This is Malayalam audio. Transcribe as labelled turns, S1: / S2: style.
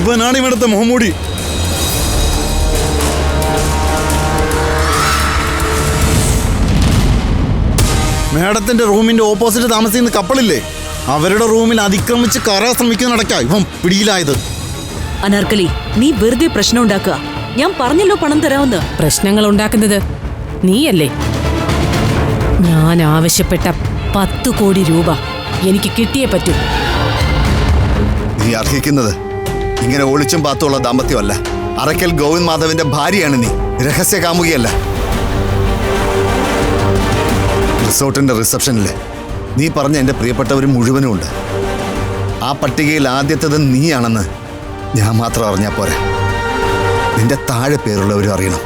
S1: ഇവനാണ് ഇവിടുത്തെ മുഹമ്മൂടി. മേഡത്തിന്റെ റൂമിന്റെ ഓപ്പോസിറ്റ് താമസിക്കുന്ന കപ്പളില്ലേ അവരുടെ റൂമിൽ അതിക്രമിച്ച് കയറാൻ ശ്രമിക്കുന്നടക്ക ഇവൻ പിടിയിലായത്.
S2: അനാർക്കലി നീ വെറുതെ പ്രശ്നം ഉണ്ടാക്കുക. ഞാൻ പറഞ്ഞല്ലോ പണം തരാമെന്ന്.
S3: പ്രശ്നങ്ങൾ ഉണ്ടാക്കുന്നത് നീയല്ലേ? ഞാൻ ആവശ്യപ്പെട്ട പത്ത് കോടി രൂപ എനിക്ക് കിട്ടിയേ പറ്റൂ.
S4: നീ അർഹിക്കുന്നത് ഇങ്ങനെ ഒളിച്ചും പാത്തുള്ള ദാമ്പത്യമല്ല. അറക്കൽ ഗോവിന്ദ് മാധവിന്റെ ഭാര്യയാണ് നീ. രഹസ്യ കാമുകിയല്ല. റിസോർട്ടിന്റെ റിസപ്ഷനിൽ നീ പറഞ്ഞ എന്റെ പ്രിയപ്പെട്ടവർ മുഴുവനും ഉണ്ട്. ആ പട്ടികയിൽ ആദ്യത്തത് നീയാണെന്ന് ഞാൻ മാത്രം അറിഞ്ഞാൽ പോരെ. നിന്റെ താഴെ പേരുള്ളവരും അറിയണം.